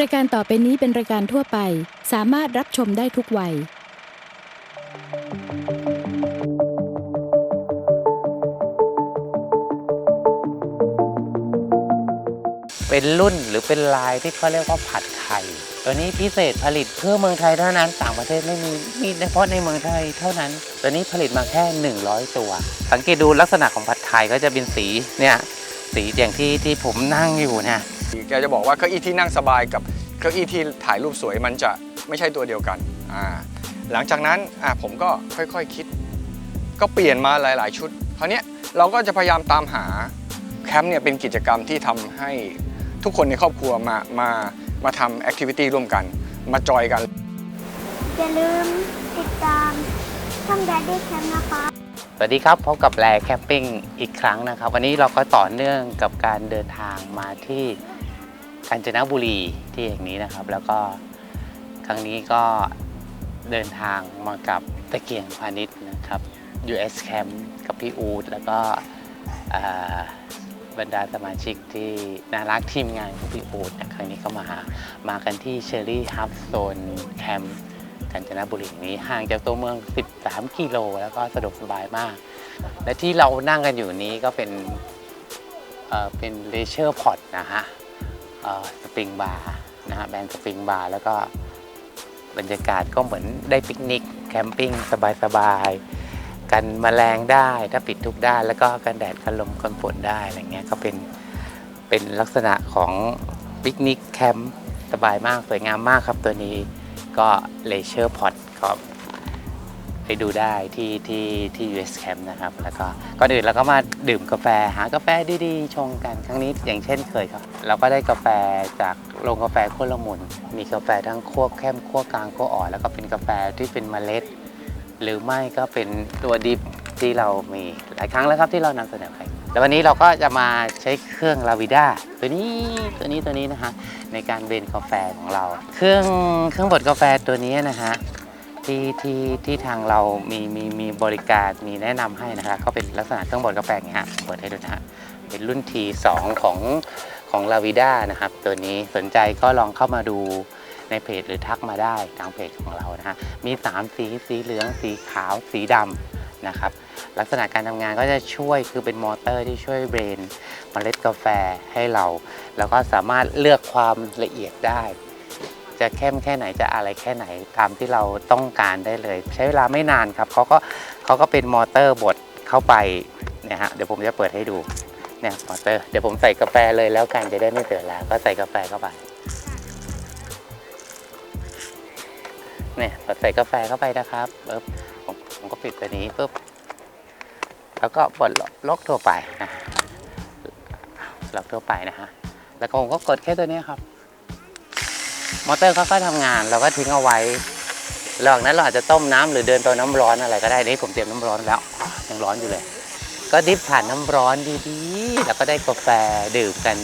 รายการต่อไปนี้เป็นรายการทั่วไป สามารถรับชมได้ทุกวัย เป็นรุ่นหรือเป็นลายที่เขาเรียกว่าผัดไทย ตัวนี้พิเศษผลิตเพื่อเมืองไทยเท่านั้น ต่างประเทศไม่มี มีเฉพาะในเมืองไทยเท่านั้น ตัวนี้ผลิตมาแค่ 100 ตัว สังเกตดูลักษณะของผัดไทยก็จะเป็นสี เนี่ย สีอย่างที่ที่ผมนั่งอยู่เนี่ย แกจะบอกว่าเก้าอี้ที่นั่งสบายกับเก้าอี้ที่ถ่ายรูปสวยมันจะไม่ใช่ตัวเดียวกันอ่าหลังจากนั้นอ่าผมก็ค่อยๆคิด ก็เปลี่ยนมาหลาย ๆ ชุดคราวนี้เราก็จะพยายามตามหาแคมป์เนี่ยเป็นกิจกรรมที่ทำให้ทุกคนในครอบครัวมามามาทำแอคทิวิตี้ร่วมกัน มาจอยกัน อย่าลืมติดตามช่อง Daddy Camp นะคะสวัสดีครับพบกับแลแคมปิ้งอีกครั้งนะครับ วันนี้เราก็ต่อเนื่องกับการเดินทางมาที่ กาญจนบุรีที่แห่งนี้นะครับ แล้วก็ครั้งนี้ก็เดินทางมากับตะเกียงพาณิชย์นะครับ US Camp กับพี่อูดแล้วก็บรรดาสมาชิกที่น่ารักทีมงานของพี่อูดนะครั้งนี้ก็มามากันที่เชอรี่ฮับโซนแคมป์กาญจนบุรีแห่งนี้ห่างจากตัวเมือง 13 กิโล แล้วก็สะดวกสบายมาก และที่เรานั่งกันอยู่นี้ก็เป็นเอ่อเป็นเลเชอร์พอตนะฮะ สปริงบาร์นะฮะแบรนด์สปริงบาร์แล้วก็บรรยากาศก็เหมือนได้ปิกนิกแคมปิ้งสบายๆกันแมลงได้ถ้าปิดทุกด้าน แล้วก็กันแดดกันลมกันฝนได้อะไรเงี้ยก็เป็นเป็นลักษณะของปิกนิกแคมป์สบายมากสวยงามมากครับตัวนี้ก็เลเชอร์พอตก็ ไปดูได้ที่ที่ที่ US Camp นะครับ แล้วก็ก่อนอื่นเราก็มาดื่มกาแฟหากาแฟดีๆ ชงกันครั้งนี้อย่างเช่นเคยครับ เราก็ได้กาแฟจากโรงกาแฟขั้วละมุน มีกาแฟทั้งคั่วเข้มคั่วกลางคั่วอ่อนแล้วก็เป็นกาแฟที่เป็นเมล็ด หรือไม่ก็เป็นตัวดิบที่เรามีหลายครั้งแล้วครับที่เรานำเสนอไปแต่วันนี้เราก็จะมาใช้เครื่องลาวิด้าตัวนี้ตัวนี้ตัวนี้นะฮะในการเบนกาแฟของเรา เครื่องเครื่องบดกาแฟตัวนี้นะฮะ ที่ที่ที่ทางเรามีมีมีบริการมีแนะนำให้นะคะก็เป็นลักษณะเครื่องบดกาแฟอย่างเงี้ยฮะเปิดให้ดูนะฮะเป็นรุ่น T2 ของของลาวิด้านะครับ ตัวนี้สนใจก็ลองเข้ามาดูในเพจหรือทักมาได้ทางเพจของเรานะฮะมี 3 สีสีเหลืองสีขาวสีดำนะครับ ลักษณะการทำงานก็จะช่วยคือเป็นมอเตอร์ที่ช่วยเบรนเมล็ดกาแฟให้เรา แล้วก็สามารถเลือกความละเอียดได้ จะเข้มแค่ไหนจะอะไรแค่ไหนตามที่เราต้องการได้เลย ใช้เวลาไม่นานครับเขาก็เขาก็เป็นมอเตอร์บดเข้าไปเนี่ยฮะเดี๋ยวผมจะเปิดให้ดูเนี่ยมอเตอร์เดี๋ยวผมใส่กาแฟเลยแล้วกันจะได้ไม่เสียแล้วก็ใส่กาแฟเข้าไปเนี่ยพอใส่กาแฟเข้าไปนะครับปึ๊บผมผมก็ปิดตัวนี้ปุ๊บแล้วก็ปลดล็อกทั่วไปนะล็อกทั่วไปนะฮะแล้วก็ผมก็กดแค่ตัวนี้ครับ มอเตอร์ค่อยๆทำงานเราก็ทิ้งเอาไว้หว่างนั้นเราอาจจะต้มน้ำหรือเดินไปน้ำร้อนอะไรก็ได้นี่ผมเตรียมน้ำร้อนแล้วยังร้อนอยู่เลย ก็ดิฟผ่านน้ำร้อนดีๆ แล้วก็ได้กาแฟดื่มกัน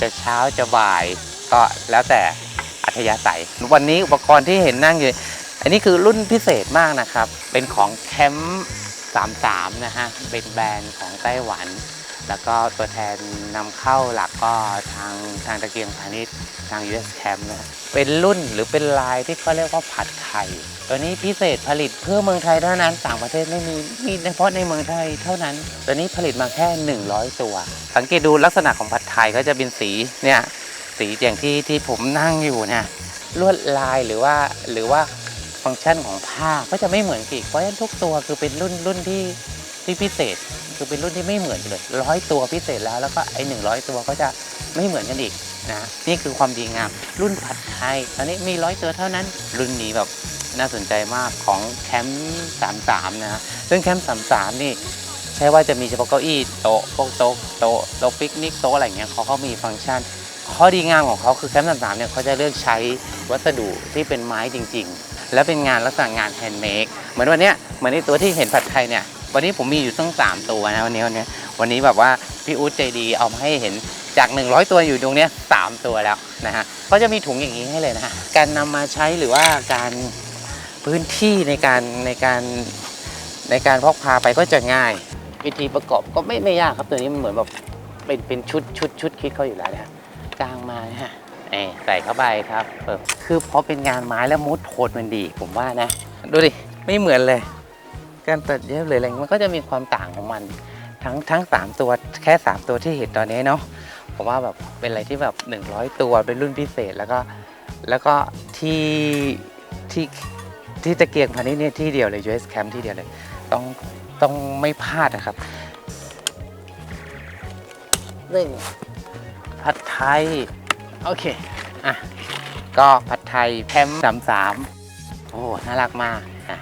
จะเช้าจะบ่าย ก็แล้วแต่อัธยาศัย วันนี้อุปกรณ์ที่เห็นนั่งอยู่ อันนี้คือรุ่นพิเศษมากนะครับ เป็นของแคมป์33 นะฮะ เป็นแบรนด์ของไต้หวัน แล้วก็ตัวแทนนำเข้าหลักก็ทางทางตะเกียงพาณิชย์ ทาง US Camp นะเป็นรุ่นหรือเป็นลายที่เขาเรียกว่าผัดไทยตัวนี้พิเศษผลิตเพื่อเมืองไทยเท่านั้นต่างประเทศไม่มีมีเฉพาะในเมืองไทยเท่านั้น ตัวนี้ผลิตมาแค่ 100 ตัว สังเกตดูลักษณะของผัดไทยก็จะเป็นสีเนี่ยสีอย่างที่ที่ผมนั่งอยู่เนี่ยลวดลายหรือว่าหรือว่าฟังก์ชันของผ้าก็จะไม่เหมือนกันเพราะฉะนั้นทุกตัวคือเป็นรุ่นรุ่นที่ที่พิเศษคือเป็นรุ่นที่ไม่เหมือนกันเลยร้อยตัวพิเศษแล้วแล้วก็ไอ้หนึ่งร้อยตัวก็จะไม่เหมือนกันอีก นะนี่คือความดีงาม รุ่นผัดไทย ตอนนี้มีร้อยตัวเท่านั้น รุ่นนี้แบบน่าสนใจมากของแคมป์สามสามนะซึ่งแคมป์สามสามนี่ใช่ว่าจะมีเฉพาะเก้าอี้โต๊ะพวกโต๊ะโต๊ะโต๊ะปิกนิกโต๊ะอะไรเงี้ยเขาก็มีฟังก์ชัน ข้อดีงามของเขาคือแคมป์สามสามเนี่ยเขาจะเลือกใช้วัสดุที่เป็นไม้จริง ๆ และเป็นงานลักษณะงานแฮนด์เมดเหมือนวันเนี้ยเหมือนในตัวที่เห็นผัดไทยเนี่ยวันนี้ผมมีอยู่ตั้งสามตัวนะวันนี้วันนี้วันนี้แบบว่าพี่อู๊ดใจดีเอามาให้เห็น จาก 100 ตัวอยู่ตรงนี้ยสามตัวแล้วนะฮะก็จะมีถุงอย่างนี้ให้เลยนะฮะการนำมาใช้หรือว่าการพื้นที่ในการในการในการพกพาไปก็จะง่าย วิธีประกอบก็ไม่ไม่ยากครับตัวนี้มันเหมือนแบบเป็นเป็นชุดชุดชุดคิดเขาอยู่แล้วนะฮะกลางมานะฮะนี่ใส่เข้าไปครับคือเพอเป็นงานไม้แล้วมูดโทนมันดี ผมว่านะ ดูดิ ไม่เหมือนเลย การตัดเย็บหรืออะไรมันก็จะมีความต่างของมัน ทั้งทั้งสามตัวแค่สามตัวที่เห็นตอนนี้เนาะ ผมว่าแบบเป็นอะไรที่แบบ 100 ตัวเป็นรุ่นพิเศษแล้วก็แล้วก็ที่ที่ที่ตะเกียงพันนี้เนี่ยที่เดียวเลย US Camp ที่เดียวเลย ต้องต้องไม่พลาดนะครับหนึ่งผัดไทย โอเค อะ ก็ผัดไทยแพมสามสามโอ้น่ารักมากอะ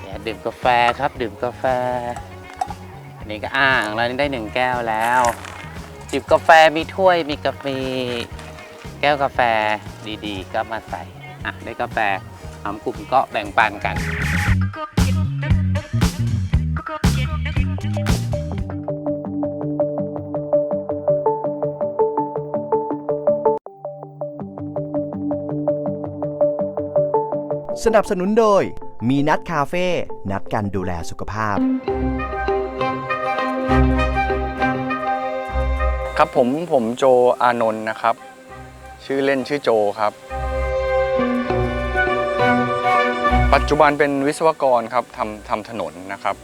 เดี๋ยวดื่มกาแฟครับดื่มกาแฟอันนี้ก็อ่างเรานี่ได้หนึ่งแก้วแล้ว จิบกาแฟมีถ้วยมีกาแฟแก้วกาแฟดีๆ ก็มาใส่อะได้กาแฟหอมกลุ่มก็แบ่งปันกัน สนับสนุนโดย มีนัดคาเฟ่ นัดกันดูแลสุขภาพ ครับผมผมโจอานนท์นะครับ ชื่อเล่นชื่อโจครับ ปัจจุบันเป็นวิศวกรครับทำทำถนนนะครับ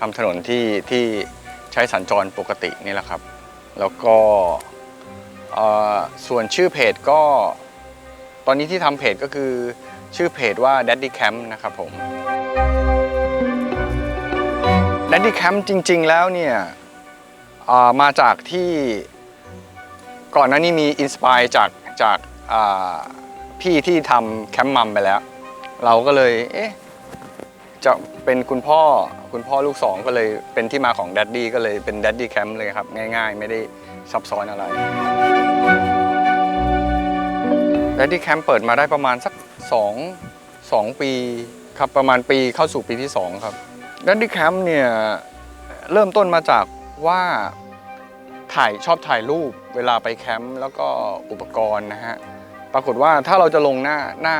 ทำถนนที่ที่ใช้สัญจรปกตินี่แหละครับ แล้วก็ส่วนชื่อเพจก็ ตอนนี้ที่ทำเพจก็คือชื่อเพจว่า Daddy Camp นะครับผม Daddy Camp จริง ๆ แล้วเนี่ยมาจากที่ ก่อนหน้านี้มีอินสปายจากจากพี่ที่ทำแคมป์มัมไปแล้ว เราก็เลยเอ๊ะจะเป็นคุณพ่อคุณพ่อลูกสองก็เลยเป็นที่มาของดัดดี้ก็เลยเป็นดัดดี้แคมป์เลยครับ ง่ายๆ ไม่ได้ซับซ้อนอะไรดัดดี้แคมป์เปิดมาได้ประมาณสัก 2 2 ปีครับประมาณปีเข้าสู่ปีที่ 2 ครับดัดดี้แคมป์เนี่ย เริ่มต้นมาจากว่า ถ่ายชอบถ่ายรูปเวลาไปแคมป์แล้วก็อุปกรณ์นะฮะปรากฏว่าถ้าเราจะลงหน้าหน้า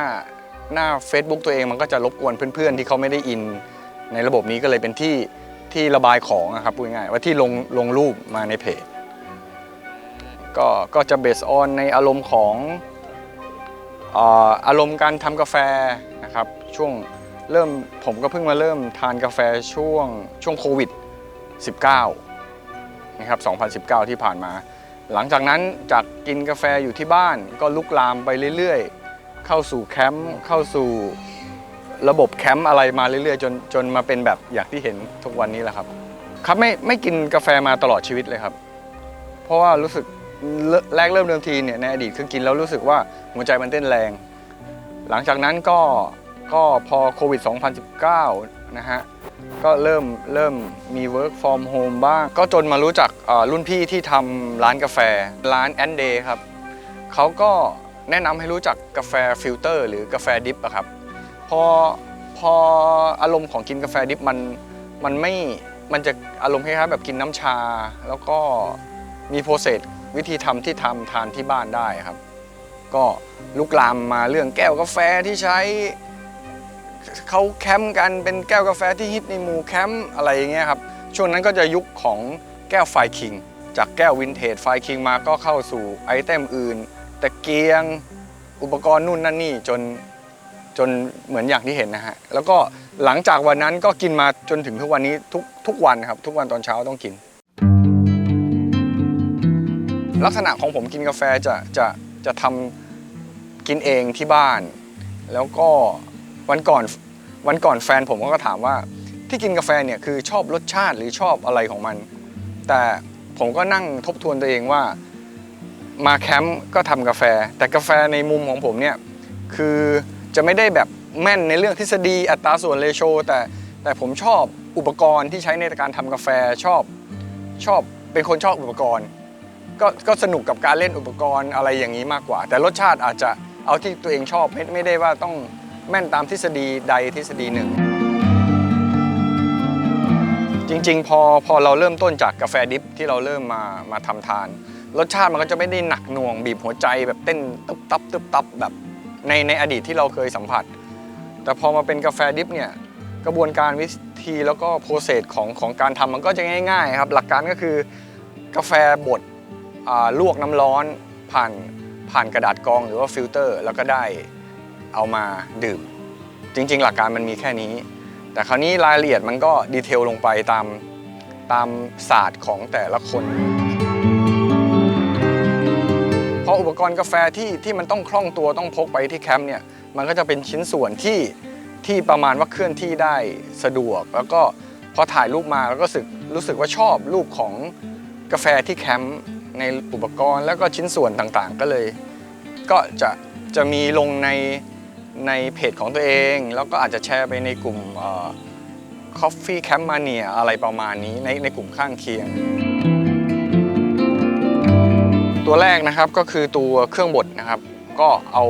หน้า Facebook ตัวเองมันก็จะรบกวนเพื่อนๆ ที่เขาไม่ได้อิน ในระบบนี้ก็เลยเป็นที่ที่ระบายของอะครับพูดง่ายว่าที่ลงลงรูปมาในเพจก็ก็จะเบสออนในอารมณ์ของเอ่ออารมณ์การทำกาแฟนะครับช่วงเริ่มผมก็เพิ่งมาเริ่มทานกาแฟช่วงช่วงโควิด 19 นะครับ 2019 ที่ผ่านมา หลังจากนั้นจากกินกาแฟอยู่ที่บ้านก็ลุกลามไปเรื่อยๆ เข้าสู่แคมป์เข้าสู่ระบบแคมป์อะไรมาเรื่อยๆ จนจนมาเป็นแบบอย่างที่เห็นทุกวันนี้แหละครับ ครับไม่ไม่กินกาแฟมาตลอดชีวิตเลยครับ เพราะว่ารู้สึกแรกเริ่มเดิมทีเนี่ยในอดีตคือกินแล้วรู้สึกว่าหัวใจมันเต้นแรง หลังจากนั้นก็ก็พอโควิด 2019 นะฮะก็เริ่มเริ่มมี work from home บ้าง ก็จนมารู้จักรุ่นพี่ที่ทำร้านกาแฟร้านแอนเดย์ครับเขาก็แนะนำให้รู้จักกาแฟฟิลเตอร์หรือกาแฟดิฟอะครับพอพออารมณ์ของกินกาแฟดิฟมันมันไม่มันจะอารมณ์คล้ายๆแบบกินน้ำชา แล้วก็มีโปรเซสวิธีทำที่ทำทานที่บ้านได้ครับ ก็ลุกลามมาเรื่องแก้วกาแฟที่ใช้ เขาแคมป์กันเป็นแก้วกาแฟที่ฮิตในหมู่แคมป์อะไรอย่างเงี้ยครับช่วงนั้นก็จะยุคของแก้วไฟคิง จากแก้ววินเทจไฟคิงมาก็เข้าสู่ไอเทมอื่นตะเกียงอุปกรณ์นู่นนั่นนี่จนจนเหมือนอย่างที่เห็นนะฮะแล้วก็หลังจากวันนั้นก็กินมาจนถึงทุกวันนี้ทุกทุกวันครับ ทุกวันตอนเช้าต้องกิน ลักษณะของผมกินกาแฟจะจะจะทำกินเองที่บ้าน แล้วก็ วันก่อนวันก่อนแฟนผมก็ถามว่าที่กินกาแฟเนี่ยคือชอบรสชาติหรือชอบอะไรของมัน แต่ผมก็นั่งทบทวนตัวเองว่ามาแคมป์ก็ทำกาแฟ แต่กาแฟในมุมของผมเนี่ยคือจะไม่ได้แบบแม่นในเรื่องทฤษฎีอัตราส่วนเรโชแต่แต่ผมชอบอุปกรณ์ที่ใช้ในการทำกาแฟชอบชอบเป็นคนชอบอุปกรณ์ ก็ก็สนุกกับการเล่นอุปกรณ์อะไรอย่างนี้มากกว่า แต่รสชาติอาจจะเอาที่ตัวเองชอบไม่ไม่ได้ว่าต้อง แม่นตามทฤษฎีใดทฤษฎีหนึ่ง จริงๆ พอพอเราเริ่มต้นจากกาแฟดิฟที่เราเริ่มมามาทำทาน รสชาติมันก็จะไม่ได้หนักหน่วงบีบหัวใจแบบเต้นตึบตับตึบตับแบบในในอดีตที่เราเคยสัมผัส แต่พอมาเป็นกาแฟดิฟเนี่ยกระบวนการวิธีแล้วก็โปรเซสของของการทำมันก็จะง่ายๆครับหลักการก็คือกาแฟบดลวกน้ำร้อนผ่านผ่านกระดาษกรองหรือว่าฟิลเตอร์ แล้วก็ได้ เอามาดื่ม จริง ๆ หลักการมันมีแค่นี้ แต่คราวนี้รายละเอียดมันก็ดีเทลลงไปตามตามศาสตร์ของแต่ละคน เพราะอุปกรณ์กาแฟที่ที่มันต้องคล่องตัวต้องพกไปที่แคมป์เนี่ยมันก็จะเป็นชิ้นส่วนที่ที่ประมาณว่าเคลื่อนที่ได้สะดวก แล้วก็พอถ่ายรูปมาแล้วก็รู้สึกรู้สึกว่าชอบรูปของกาแฟที่แคมป์ในอุปกรณ์แล้วก็ชิ้นส่วนต่างๆ ก็เลย ก็จะจะมีลงใน ในเพจของตัวเอง แล้วก็อาจจะแชร์ไปในกลุ่มเอ่อ Coffee Camp Mania อะไรประมาณนี้ในในกลุ่มข้างเคียง ตัวแรกนะครับก็คือตัวเครื่องบดนะครับ ก็เอา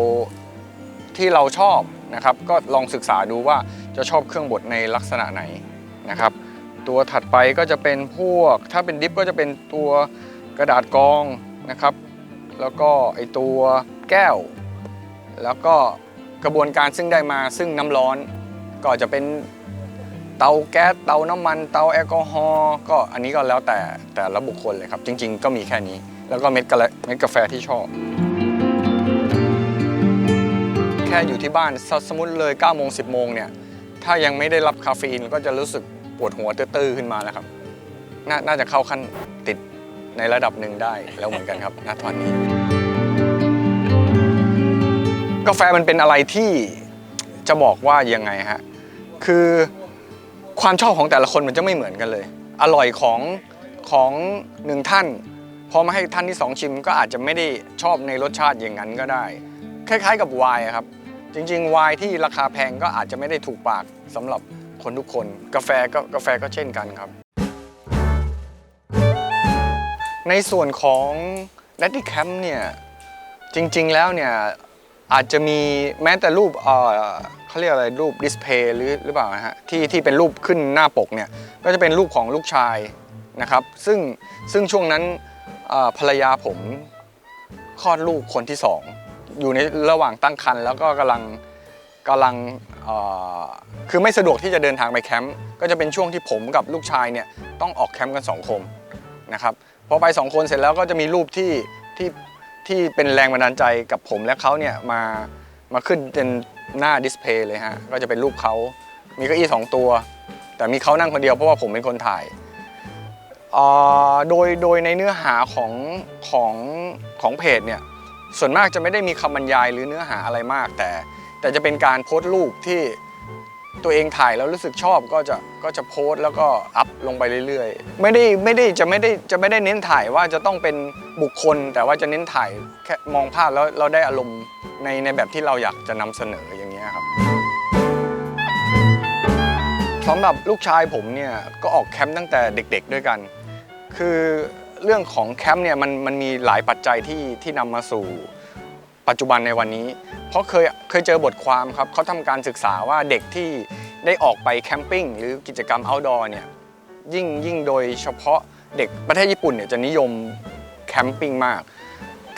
ที่เราชอบนะครับ ก็ลองศึกษาดูว่าจะชอบเครื่องบดในลักษณะไหนนะครับ ตัวถัดไปก็จะเป็นพวก ถ้าเป็นดิฟก็จะเป็นตัวกระดาษกองนะครับ แล้วก็ไอตัวแก้ว แล้วก็ กระบวนการซึ่งได้มาซึ่งน้ำร้อน ก็จะเป็นเตาแก๊สเตาน้ำมัน เตาแอลกอฮอล์ก็อันนี้ก็แล้วแต่แต่ละบุคคลเลยครับ จริง ๆ ก็มีแค่นี้ แล้วก็เม็ดกาแฟเม็ดกาแฟที่ชอบ แค่อยู่ที่บ้านสสมมติเลย9โมง10โมงเนี่ยถ้ายังไม่ได้รับคาเฟอีนก็จะรู้สึกปวดหัวตื้อๆขึ้นมาแล้วครับนน่าจะเข้าขั้นติดในระดับหนึ่งได้แล้วเหมือนกันครับณตอนนี้ กาแฟมันเป็นอะไรที่จะบอกว่ายังไงฮะคือความชอบของแต่ละคนมันจะไม่เหมือนกันเลย อร่อยของของหนึ่งท่านพอมาให้ท่านที่สองชิมก็อาจจะไม่ได้ชอบในรสชาติอย่างนั้นก็ได้ คล้ายๆกับไวน์ครับ จริงๆไวน์ที่ราคาแพงก็อาจจะไม่ได้ถูกปากสำหรับคนทุกคน กาแฟก็กาแฟก็เช่นกันครับ ในส่วนของ d a d d y Camp เนี่ยจริงๆแล้วเนี่ย อาจจะมีแม้แต่รูปเขาเรียกอะไรรูปดิสเพย์หรือหรือเปล่านะฮะที่ที่เป็นรูปขึ้นหน้าปกเนี่ยก็จะเป็นรูปของลูกชายนะครับซึ่งซึ่งช่วงนั้นภรรยาผมคลอดลูกคนที่สองอยู่ในระหว่างตั้งครรภ์แล้วก็กำลังกำลังคือไม่สะดวกที่จะเดินทางไปแคมป์ก็จะเป็นช่วงที่ผมกับลูกชายเนี่ยต้องออกแคมป์กันสองคนนะครับพอไปสองคนเสร็จแล้วก็จะมีรูปที่ที่ ที่เป็นแรงบันดาลใจกับผมและเขาเนี่ยมามาขึ้นเป็นหน้าดิสเพย์เลยฮะก็จะเป็นรูปเขามีเก้าอี้สองตัว แต่มีเขานั่งคนเดียวเพราะว่าผมเป็นคนถ่ายโดยโดยในเนื้อหาของของของเพจเนี่ยส่วนมากจะไม่ได้มีคำบรรยายหรือเนื้อหาอะไรมากแต่ แต่จะเป็นการโพสต์รูปที่ ตัวเองถ่ายแล้วรู้สึกชอบก็จะก็จะโพสต์แล้วก็อัพลงไปเรื่อยๆ ไม่ได้ไม่ได้จะไม่ได้จะไม่ได้เน้นถ่ายว่าจะต้องเป็นบุคคล แต่ว่าจะเน้นถ่ายแค่มองภาพแล้วเราได้อารมณ์ในในแบบที่เราอยากจะนำเสนออย่างเงี้ยครับสำหรับลูกชายผมเนี่ยก็ออกแคมป์ตั้งแต่เด็ก ๆด้วยกัน คือเรื่องของแคมป์เนี่ยมันมันมีหลายปัจจัยที่ที่นำมาสู่ ปัจจุบันในวันนี้ เพราะเคยเคยเจอบทความครับเขาทำการศึกษาว่าเด็กที่ได้ออกไปแคมปิ้งหรือกิจกรรม outdoor เนี่ยยิ่งยิ่งโดยเฉพาะเด็กประเทศญี่ปุ่นเนี่ยจะนิยมแคมปิ้งมาก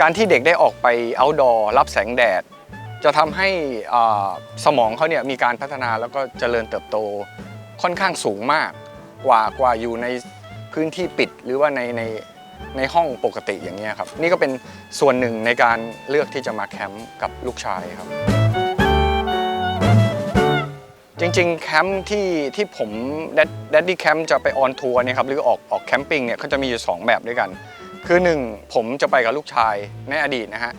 การที่เด็กได้ออกไป outdoor รับแสงแดด จะทำให้สมองเขาเนี่ยมีการพัฒนาแล้วก็เจริญเติบโตค่อนข้างสูงมากกว่ากว่าอยู่ในพื้นที่ปิดหรือว่าในใน ในห้องปกติอย่างเงี้ยครับ นี่ก็เป็นส่วนหนึ่งในการเลือกที่จะมาแคมป์กับลูกชายครับ จริงๆ แคมป์ที่ที่ผมแดดดี้แคมป์จะไปออนทัวร์เนี่ยครับหรือออกออกแคมปิ้งเนี่ยเขาจะมีอยู่ 2 แบบด้วยกัน คือหนึ่งผมจะไปกับลูกชายในอดีตนะฮะ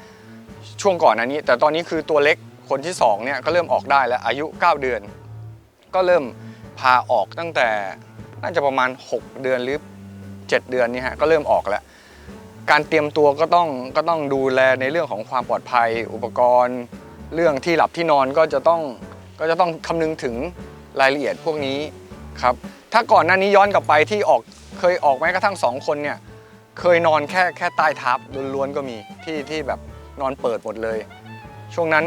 ช่วงก่อนอันนี้ แต่ตอนนี้คือตัวเล็กคนที่2เนี่ยก็เริ่มออกได้แล้วอายุ 9 เดือน ก็เริ่มพาออกตั้งแต่น่าจะประมาณ 6 เดือนหรือ 7 เดือนนี่ฮะก็เริ่มออกแล้ว การเตรียมตัวก็ต้องก็ต้องดูแลในเรื่องของความปลอดภัย อุปกรณ์ เรื่องที่หลับที่นอนก็จะต้องก็จะต้องคำนึงถึงรายละเอียดพวกนี้ครับถ้าก่อนหน้านี้ย้อนกลับไปที่ออกเคยออกแม้กระทั่งสองคนเนี่ยเคยนอนแค่แค่ใต้ทับล้วนๆก็มีที่ที่แบบนอนเปิดหมดเลย ช่วงนั้น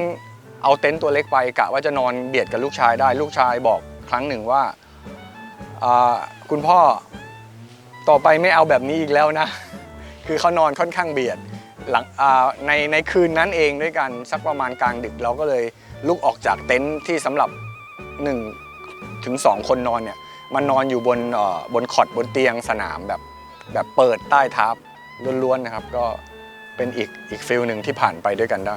เอาเต็นท์ตัวเล็กไปกะว่าจะนอนเบียดกับลูกชายได้ลูกชายบอกครั้งหนึ่งว่าคุณพ่อ ต่อไปไม่เอาแบบนี้อีกแล้วนะ คือเขานอนค่อนข้างเบียดหลังในในคืนนั้นเองด้วยกันสักประมาณกลางดึกเราก็เลยลุกออกจากเต็นท์ที่สำหรับ1ถึง2คนนอนเนี่ยมันนอนอยู่บนบนคอดบนเตียงสนามแบบแบบเปิดใต้ทับล้วนๆนะครับ ก็เป็นอีกอีกฟิลหนึ่งที่ผ่านไปด้วยกันได้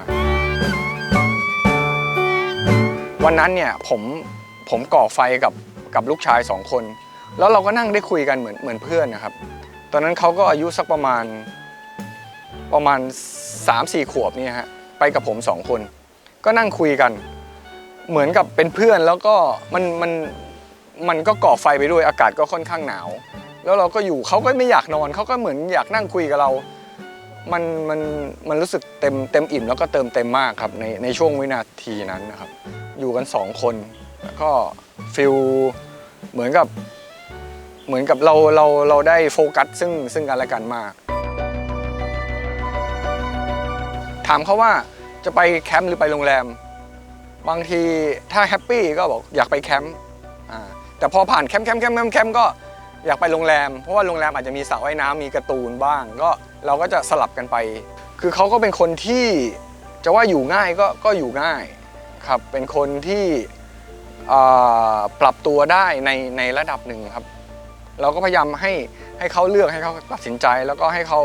วันนั้นเนี่ยผมผมก่อไฟกับกับลูกชายสองคน แล้วเราก็นั่งได้คุยกันเหมือนเหมือนเพื่อนนะครับ ตอนนั้นเขาก็อายุสักประมาณประมาณ 3-4 ขวบเนี่ยฮะไปกับผมสองคน ก็นั่งคุยกัน เหมือนกับเป็นเพื่อนแล้วก็มันมันมันก็ก่อไฟไปด้วยอากาศก็ค่อนข้างหนาว แล้วเราก็อยู่เขาก็ไม่อยากนอนเขาก็เหมือนอยากนั่งคุยกับเรา มันมันมันรู้สึกเต็มเต็มอิ่มแล้วก็เติมเต็มมากครับในในช่วงวินาทีนั้นนะครับ อยู่กันสองคนแล้วก็ฟิลเหมือนกับ เหมือนกับเราเราเราได้โฟกัสซึ่งซึ่งกันและกันมาก ถามเขาว่าจะไปแคมป์หรือไปโรงแรม บางทีถ้าแฮปปี้ก็บอกอยากไปแคมป์แต่พอผ่านแคมป์แคมป์แคมป์แคมป์แคมป์ก็อยากไปโรงแรม เพราะว่าโรงแรมอาจจะมีสระว่ายน้ำมีการ์ตูนบ้าง ก็เราก็จะสลับกันไป คือเขาก็เป็นคนที่จะว่าอยู่ง่ายก็ก็อยู่ง่ายครับเป็นคนที่ปรับตัวได้ในในระดับหนึ่งครับ เราก็พยายามให้ให้เขาเลือกให้เขาตัดสินใจ แล้วก็ให้เขา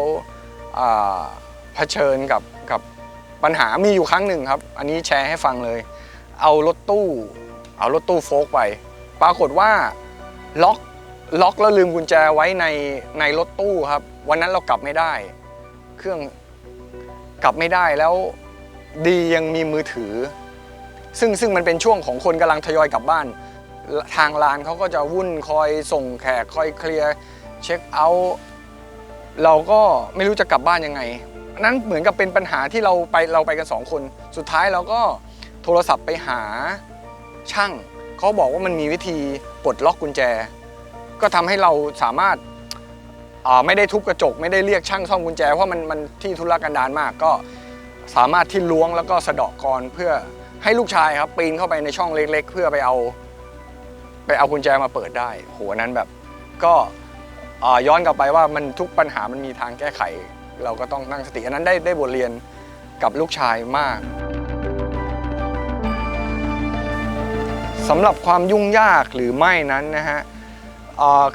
เผชิญกับกับปัญหามีอยู่ครั้งหนึ่งครับ อันนี้แชร์ให้ฟังเลย เอารถตู้ เอารถตู้โฟล์กไป ปรากฏว่าล็อกล็อกแล้วลืมกุญแจไว้ในในรถตู้ครับ วันนั้นเรากลับไม่ได้ เครื่องกลับไม่ได้แล้วดียังมีมือถือ ซึ่งซึ่งมันเป็นช่วงของคนกำลังทยอยกลับบ้าน ทางร้านเขาก็จะวุ่นคอยส่งแขกคอยเคลียร์เช็คเอาท์เราก็ไม่รู้จะกลับบ้านยังไงนั้นเหมือนกับเป็นปัญหาที่เราไปเราไปกันสองคน สุดท้ายเราก็โทรศัพท์ไปหาช่างเขาบอกว่ามันมีวิธีปลดล็อกกุญแจ ก็ทำให้เราสามารถไม่ได้ทุบกระจก ไม่ได้เรียกช่างซ่อมกุญแจเพราะมันมันที่ทุรกันดารมากก็สามารถที่ล้วงแล้วก็สะเดาะกรเพื่อให้ลูกชายครับปีนเข้าไปในช่องเล็ก ๆ เพื่อไปเอา ไปเอากุญแจมาเปิดได้โหอันนั้นแบบ ก็ย้อนกลับไปว่ามันทุกปัญหามันมีทางแก้ไข เราก็ต้องตั้งสติอันนั้นได้ได้บทเรียนกับลูกชายมากสำหรับความยุ่งยากหรือไม่นั้นนะฮะ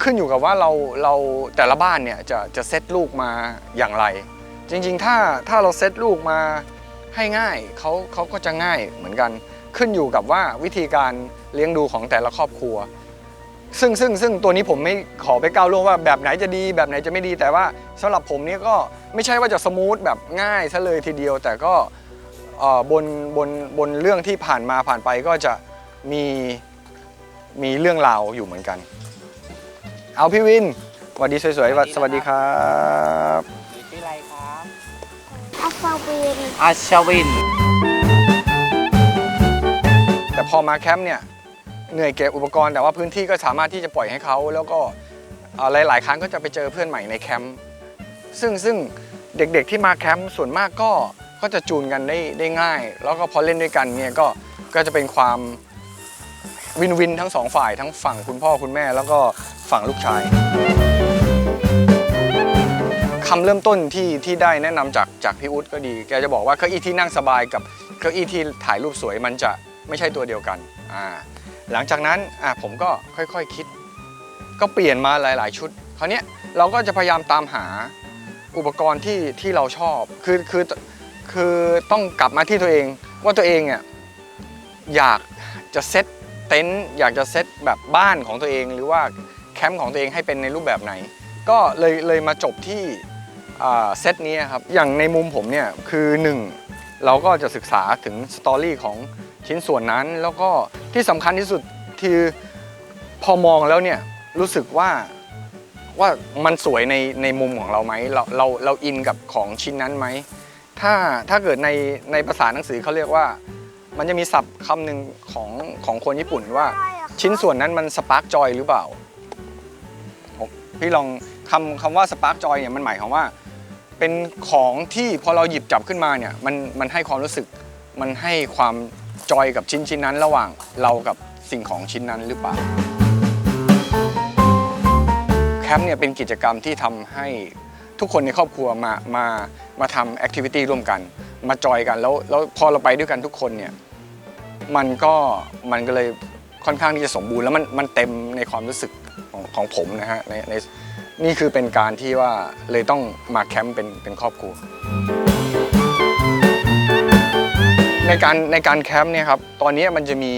ขึ้นอยู่กับว่าเราเราแต่ละบ้านเนี่ยจะจะเซตลูกมาอย่างไร จริงๆ ถ้าถ้าเราเซตลูกมาให้ง่ายเขาเขาก็จะง่ายเหมือนกัน ขึ้นอยู่กับว่าวิธีการ เลี้ยงดูของแต่ละครอบครัว ซึ่งซึ่งซึ่งตัวนี้ผมไม่ขอไปก้าวล่วงว่าแบบไหนจะดีแบบไหนจะไม่ดี แต่ว่าสำหรับผมเนี่ยก็ไม่ใช่ว่าจะสมูทแบบง่ายซะเลยทีเดียว แต่ก็เอ่อบนบนบนเรื่องที่ผ่านมาผ่านไปก็จะมีมีเรื่องราวอยู่เหมือนกัน เอาพี่วินสวัสดีสวยๆสวัสดีครับชื่ออะไรครับอัฟฟาวินอาชวิน แต่พอมาแคมป์เนี่ย เหนื่อยเก็บอุปกรณ์แต่ว่าพื้นที่ก็สามารถที่จะปล่อยให้เขา แล้วก็หลาย ๆ ครั้งก็จะไปเจอเพื่อนใหม่ในแคมป์ซึ่งซึ่งเด็กๆที่มาแคมป์ส่วนมากก็ก็จะจูนกันได้ได้ง่าย แล้วก็พอเล่นด้วยกันเนี่ยก็ก็จะเป็นความวินวินทั้งสองฝ่ายทั้งฝั่งคุณพ่อคุณแม่ แล้วก็ฝั่งลูกชายคำเริ่มต้นที่ที่ได้แนะนำจากจากพี่อุ๊ดก็ดี แกจะบอกว่าเก้าอี้ที่นั่งสบายกับเก้าอี้ที่ถ่ายรูปสวยมันจะไม่ใช่ตัวเดียวกันอ่า หลังจากนั้นอะผมก็ค่อยๆคคิด ก็เปลี่ยนมาหลาย ๆ ชุดคราวนี้เราก็จะพยายามตามหาอุปกรณ์ที่ที่เราชอบคือคือคือต้องกลับมาที่ตัวเอง ว่าตัวเองเนี่ยอยากจะเซตเต็นท์อยากจะเซตแบบบ้านของตัวเอง หรือว่าแคมป์ของตัวเองให้เป็นในรูปแบบไหน ก็เลยเลยมาจบที่เซตนี้ครับอย่างในมุมผมเนี่ยคือหนึ่งเราก็จะศึกษาถึงสตอรี่ของ ชิ้นส่วนนั้นแล้วก็ที่สำคัญที่สุดคือพอมองแล้วเนี่ยรู้สึกว่าว่ามันสวยในในมุมของเราไหมเราเราเราอินกับของชิ้นนั้นไหมถ้าถ้าเกิดในในภาษาหนังสือเขาเรียกว่า มันจะมีศัพท์คำหนึ่งของของคนญี่ปุ่นว่า ชิ้นส่วนนั้นมันสปาร์กจอยหรือเปล่าพี่ลองคำคำว่าสปาร์กจอยเนี่ยมันหมายความว่า เป็นของที่พอเราหยิบจับขึ้นมาเนี่ยมันมันให้ความรู้สึกมันให้ความ จอยกับชิ้นชิ้นนั้นระหว่างเรากับสิ่งของชิ้นนั้นหรือเปล่าแคมป์เนี่ยเป็นกิจกรรมที่ทำให้ทุกคนในครอบครัวมามามาทำแอคทิวิตี้ร่วมกัน มาจอยกันแล้วแล้วพอเราไปด้วยกันทุกคนเนี่ยมันก็มันก็เลยค่อนข้างที่จะสมบูรณ์แล้วมันมันเต็มในความรู้สึกของของผมนะฮะในในนี่คือเป็นการที่ว่าเลยต้องมาแคมป์เป็นเป็นครอบครัว ในการในการแคมป์เนี่ยครับ ตอนนี้มันจะมี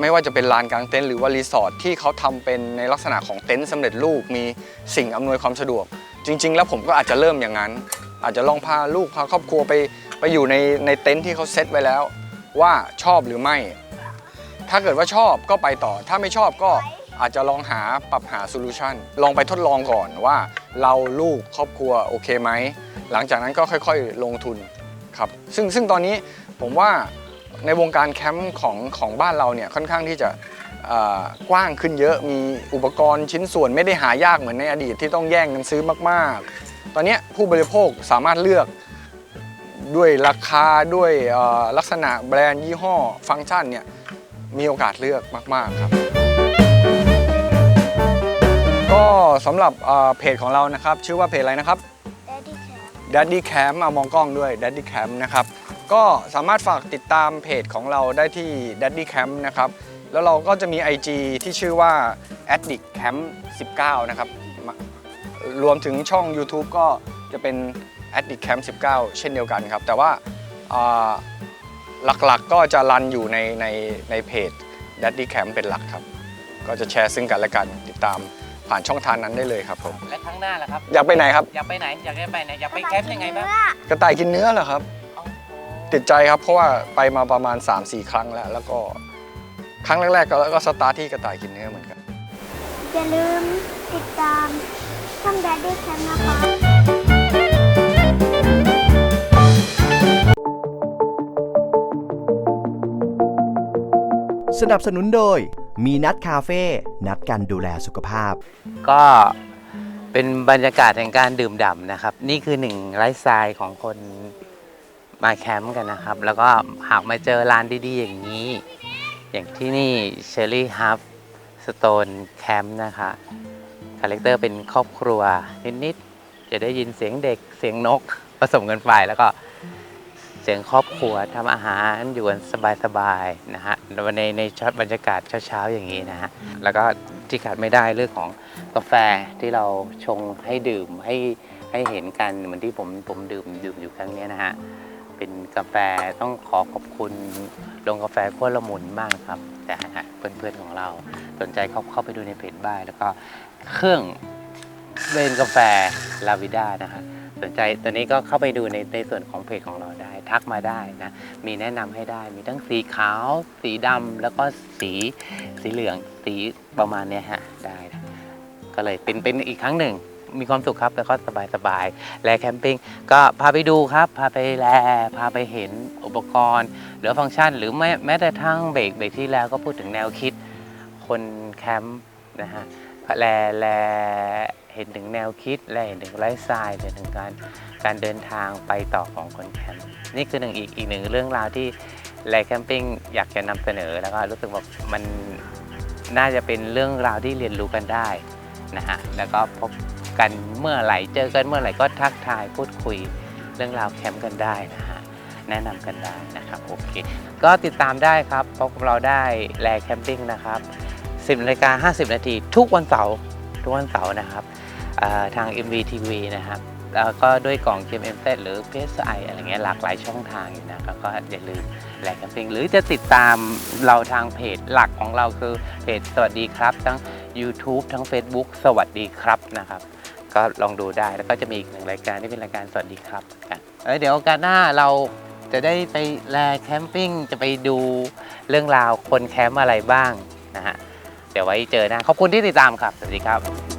ไม่ว่าจะเป็นลานกลางเต็นท์หรือว่ารีสอร์ทที่เขาทำเป็นในลักษณะของเต็นท์สำเร็จรูปมีสิ่งอำนวยความสะดวก จริง ๆ แล้วผมก็อาจจะเริ่มอย่างนั้น อาจจะลองพาลูกพาครอบครัวไปไปอยู่ในในเต็นท์ที่เขาเซตไว้แล้ว ว่าชอบหรือไม่ ถ้าเกิดว่าชอบก็ไปต่อ ถ้าไม่ชอบก็อาจจะลองหาปรับหาโซลูชันลองไปทดลองก่อนว่า เราลูกครอบครัวโอเคไหมหลังจากนั้นก็ค่อย ๆ ลงทุนครับซึ่งซึ่งตอนนี้ ผมว่าในวงการแคมป์ของของบ้านเราเนี่ยค่อนข้างที่จะเอ่อกว้างขึ้นเยอะมีอุปกรณ์ชิ้นส่วนไม่ได้หายากเหมือนในอดีตที่ต้องแย่งกันซื้อมาก ๆ ตอนเนี้ยผู้บริโภคสามารถเลือกด้วยราคาด้วยเอ่อลักษณะแบรนด์ยี่ห้อฟังก์ชันเนี่ยมีโอกาสเลือกมาก ๆ ครับ ก็สำหรับเอ่อเพจของเรานะครับ ชื่อว่าเพจอะไรนะครับ Daddy Camp Daddy Camp เอามองกล้องด้วย Daddy Camp นะครับ ก็สามารถฝากติดตามเพจของเราได้ที่ Daddy Camp นะครับ แล้วเราก็จะมี IG ที่ชื่อว่า Addict Camp 19 นะครับมารวมถึงช่อง YouTube ก็จะเป็น Addict Camp 19 เช่นเดียวกันครับ แต่ว่าอ่าหลักๆก็จะรันอยู่ในในในเพจ Daddy Camp เป็นหลักครับ ก็จะแชร์ซึ่งกันและกันติดตามผ่านช่องทางนั้นได้เลยครับผม และข้างหน้าล่ะครับ อยากไปไหนครับ อยากไปไหน อยากไปไหน อยากไปแคมป์ยังไงบ้าง กระต่ายกินเนื้อเหรอครับ ติดใจครับ เพราะว่าไปมาประมาณ 3-4 ครั้งแล้ว แล้วก็ครั้งแรกๆก็ก็สตาร์ทที่กระต่ายกินเนื้อเหมือนกัน อย่าลืมติดตามช่อง Daddy Camp นะคะสนับสนุนโดย มีนัดคาเฟ่ นัดกันดูแลสุขภาพ ก็เป็นบรรยากาศแห่งการดื่มด่ำนะครับ นี่คือหนึ่งไลฟ์สไตล์ของคน มาแคมป์กันนะครับ แล้วก็หากมาเจอร้านดีๆ อย่างนี้ อย่างที่นี่เชอรี่ฮับสโตนแคมป์นะคะคาแรคเตอร์เป็นครอบครัวนิดๆจะได้ยินเสียงเด็กเสียงนกผสมกันไปแล้วก็เสียงครอบครัวทำอาหารอยู่กันสบายๆนะฮะในในช็อตบรรยากาศเช้าๆอย่างนี้นะฮะแล้วก็ที่ขาดไม่ได้เรื่องของกาแฟที่เราชงให้ดื่มให้ให้เห็นกันเหมือนที่ผมผมดื่มดื่มอยู่ครั้งนี้นะฮะ เป็นกาแฟต้องขอขอบคุณโรงกาแฟขั้วละมุนมากครับ แต่เพื่อนๆของเราสนใจเข้าเข้าไปดูในเพจบ้างแล้วก็เครื่องเบนกาแฟลาวิด้านะฮะสนใจตอนนี้ก็เข้าไปดูในในส่วนของเพจของเราได้ ทักมาได้นะ มีแนะนำให้ได้มีทั้งสีขาว สีดำแล้วก็สีสีเหลืองสีประมาณเนี้ยฮะได้นะก็เลยเป็นเป็นอีกครั้งหนึ่ง มีความสุขครับแล้วก็สบายสบายแลแคมปิ้งก็พาไปดูครับ พาไปแลพาไปเห็นอุปกรณ์ หรือฟังก์ชัน หรือแม้แม้แต่ทั้งเบรกเบรกที่แล้วก็พูดถึงแนวคิด คนแคมป์นะฮะแลแลเห็นถึงแนวคิดและเห็นถึงไลฟ์สไตล์เห็นถึงการการเดินทางไปต่อของคนแคมป์นี่คือหนึ่งอีกอีกหนึ่งเรื่องราวที่แลแคมปิ้งอยากจะนำเสนอแล้วก็รู้สึกว่ามันน่าจะเป็นเรื่องราวที่เรียนรู้กันได้นะฮะแล้วก็พบ กันเมื่อไหร่ เจอกันเมื่อไหร่ก็ทักทายพูดคุยเรื่องราวแคมป์กันได้นะฮะแนะนำกันได้นะครับโอเคก็ติดตามได้ครับพบกับเราได้แลแคมปิ้งนะครับ 10นาฬิกา50 นาทีทุกวันเสาร์ทุกวันเสาร์นะครับทาง MVTV นะครับแล้วก็ด้วยกล่อง GMMZ หรือ PSI อะไรเงี้ยหลากหลายช่องทางอยู่นะครับก็อย่าลืมแลกแคมปิ้งหรือจะติดตามเราทางเพจหลักของเราคือเพจสวัสดีครับ ทั้ง YouTube ทั้ง Facebook สวัสดีครับนะครับ ก็ลองดูได้แล้วก็จะมีอีกหนึ่งรายการที่เป็นรายการสวัสดีครับกันเอ้ยเดี๋ยวโอกาสหน้าเราจะได้ไปแลแคมปิ้งจะไปดูเรื่องราวคนแคมป์อะไรบ้างนะฮะเดี๋ยวไว้เจอนะขอบคุณที่ติดตามครับ สวัสดีครับ